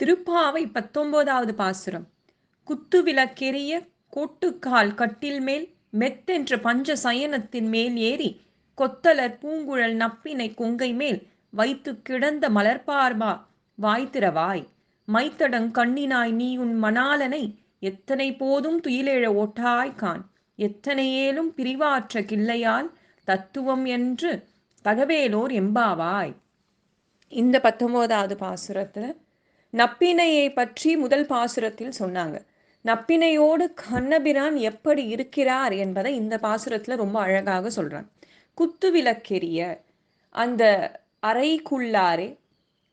திருப்பாவை பத்தொன்பதாவது பாசுரம். குத்து விளக்கெரிய கோட்டுக்கால் கட்டில் மேல் மெத்தென்ற பஞ்ச சயனத்தின் மேல் ஏறி கொத்தலர் பூங்குழல் நப்பினை கொங்கை மேல் வைத்து கிடந்த மலர்பார்பா வாய்த்திரவாய் மைத்தடங் கண்ணினாய் நீ உன் மணாலனை எத்தனை போதும் துயிலெழ ஓட்டாய் கான் எத்தனை ஏலும் பிரிவாற்ற கிள்ளையால் தத்துவம் என்று தகவேலோர் எம்பாவாய். இந்த பத்தொன்பதாவது பாசுரத்தில் நப்பினையை பற்றி முதல் பாசுரத்தில் சொன்னாங்க. நப்பினையோடு கண்ணபிரான் எப்படி இருக்கிறார் என்பதை இந்த பாசுரத்துல ரொம்ப அழகாக சொல்றான். குத்து விளக்கெரிய அந்த அறைக்குள்ளாரே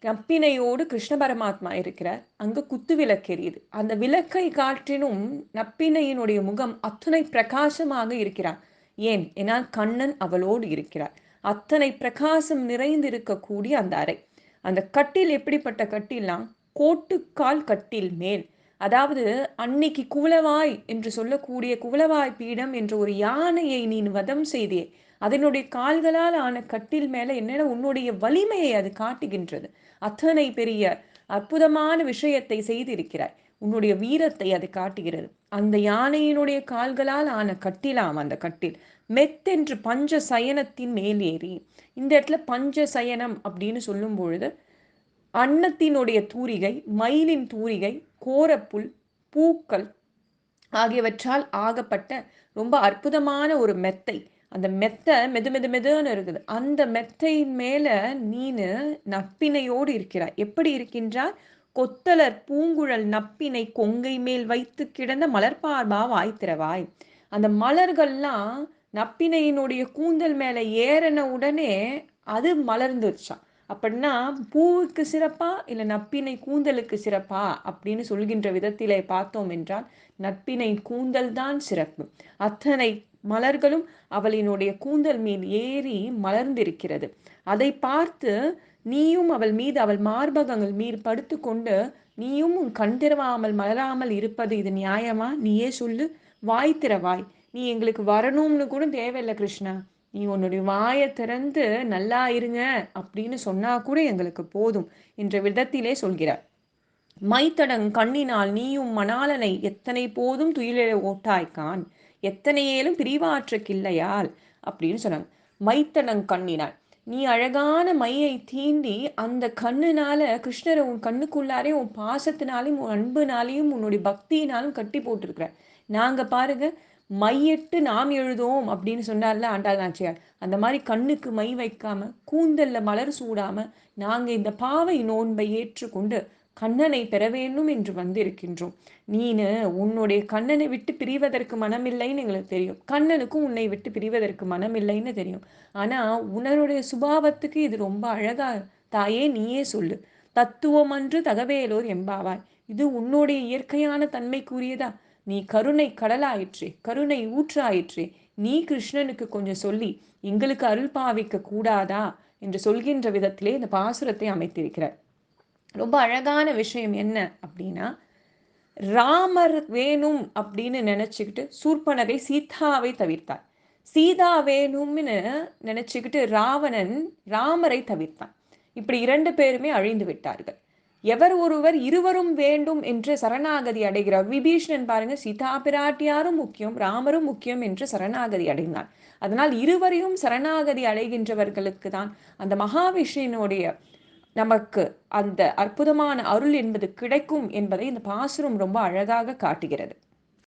நப்பினையோடு கிருஷ்ண பரமாத்மா இருக்கிறார். அங்கு குத்து விளக்கெரியுது அந்த விளக்கை காற்றினும் நப்பினையினுடைய முகம் அத்தனை பிரகாசமாக இருக்கிறார் ஏன்? ஏன்னா கண்ணன் அவளோடு இருக்கிறார். அத்தனை பிரகாசம் நிறைந்திருக்கக்கூடிய அந்த அறை. அந்த கட்டில் எப்படிப்பட்ட கட்டிலாம் கோட்டுக்கால் கட்டில் மேல். அதாவது அன்னைக்கு குவளவாய் என்று சொல்லக்கூடிய குவளவாய் பீடம் என்ற ஒரு யானையை நீ வதம் செய்தே அதனுடைய கால்களால் ஆன கட்டில் மேல என்னென்ன உன்னுடைய வலிமையை அது காட்டுகின்றது? அத்தனை பெரிய அற்புதமான விஷயத்தை செய்திருக்கிறாய். உன்னுடைய வீரத்தை அது காட்டுகிறது. அந்த யானையினுடைய கால்களால் ஆன கட்டிலாம் அந்த கட்டில். மெத்தென்று பஞ்ச சயனத்தின் மேலேறி இந்த இடத்துல பஞ்ச சயனம் அப்படின்னு சொல்லும் பொழுது அன்னத்தினுடைய தூரிகை மயிலின் தூரிகை கோரப்புல் பூக்கள் ஆகியவற்றால் ஆகப்பட்ட ரொம்ப அற்புதமான ஒரு மெத்தை. அந்த மெத்தை மெது மெது மெதுன்னு இருக்குது. அந்த மெத்தையின் மேலே நீனு நப்பினையோடு இருக்கிறாய். எப்படி இருக்கின்றார் கொத்தலர் பூங்குழல் நப்பினை கொங்கை மேல் வைத்து கிடந்த மலர்பார்பா வாய்த்திரவாய் அந்த மலர்கள்லாம் நப்பினையினுடைய கூந்தல் மேலே ஏறின உடனே அது மலர்ந்துருச்சான் அப்படின்னா பூவுக்கு சிறப்பா இல்லை நப்பினை கூந்தலுக்கு சிறப்பா அப்படின்னு சொல்கின்ற விதத்திலே பார்த்தோம் என்றால் நட்பினை கூந்தல் தான் சிறப்பு. அத்தனை மலர்களும் அவளினுடைய கூந்தல் மீது ஏறி மலர்ந்திருக்கிறது. அதை பார்த்து நீயும் அவள் மீது அவள் மார்பகங்கள் மீது படுத்து கொண்டு நீயும் உன் கண் திறவாமல் மலராமல் இருப்பது இது நியாயமா? நீயே சொல்லு. வாய் திறவாய். நீ எங்களுக்கு வரணும்னு கூட தேவையில்லை கிருஷ்ணா. நீ உன்னுடைய வாயை திறந்து நல்லா இருங்க அப்படின்னு சொன்னா கூட எங்களுக்கு போதும் என்ற விதத்திலே சொல்கிறார். மைத்தடங் கண்ணினால் நீயும் மணாலனை எத்தனை போதும் துயிலெழ ஓட்டாய்க்கான் எத்தனையேலும் பிரிவாற்ற கிள்ளையால் அப்படின்னு சொன்னாங்க. மைத்தடங் கண்ணினாள் நீ அழகான மையை தீண்டி அந்த கண்ணுனால கிருஷ்ணரை உன் கண்ணுக்குள்ளாரே உன் பாசத்தினாலையும் உன் அன்புனாலையும் உன்னுடைய பக்தியினாலும் கட்டி போட்டிருக்கிற. நாங்க பாருங்க மையிட்டு நாம் எழுதுவோம் அப்படின்னு சொன்னார்ல ஆண்டாள் நாச்சியார். அந்த மாதிரி கண்ணுக்கு மை வைக்காம கூந்தல்ல மலர் சூடாம நாங்க இந்த பாவை நோன்பை ஏற்றுக்கொண்டு கண்ணனை பெற வேண்டும் என்று வந்திருக்கின்றோம். நீனு உன்னுடைய கண்ணனை விட்டு பிரிவதற்கு மனமில்லைன்னு எங்களுக்கு தெரியும். கண்ணனுக்கும் உன்னை விட்டு பிரிவதற்கு மனமில்லைன்னு தெரியும். ஆனா உன்னருடைய சுபாவத்துக்கு இது ரொம்ப அழகா தாயே நீயே சொல்லு. தத்துவம் அன்று தகவேலோர் எம்பாவாய் இது உன்னுடைய இயற்கையான தன்மைக்குரியதா? நீ கருணை கடலாயிற்றே கருணை ஊற்றாயிற்றே. நீ கிருஷ்ணனுக்கு கொஞ்சம் சொல்லி எங்களுக்கு அருள் பாவிக்க கூடாதா? என்று சொல்கின்ற விதத்திலே இந்த பாசுரத்தை அமைத்திருக்கிறார். ரொம்ப அழகான விஷயம் என்ன அப்படின்னா ராமர் வேணும் அப்படின்னு நினச்சிக்கிட்டு சூர்பனகை சீதாவை தவிர்த்தார். சீதா வேணும்னு நினச்சிக்கிட்டு ராவணன் ராமரை தவிர்த்தான். இப்படி இரண்டு பேருமே அழிந்து விட்டார்கள். எவர் ஒருவர் இருவரும் வேண்டும் என்று சரணாகதி அடைகிறார். விபீஷணன் பாருங்க சீதா பிராட்டியாரும் முக்கியம் ராமரும் முக்கியம் என்று சரணாகதி அடைந்தார். அதனால் இருவரையும் சரணாகதி அடைகின்றவர்களுக்கு தான் அந்த மகாவிஷ்ணுனுடைய நமக்கு அந்த அற்புதமான அருள் என்பது கிடைக்கும் என்பதை இந்த பாசுரம் ரொம்ப அழகாக காட்டுகிறது.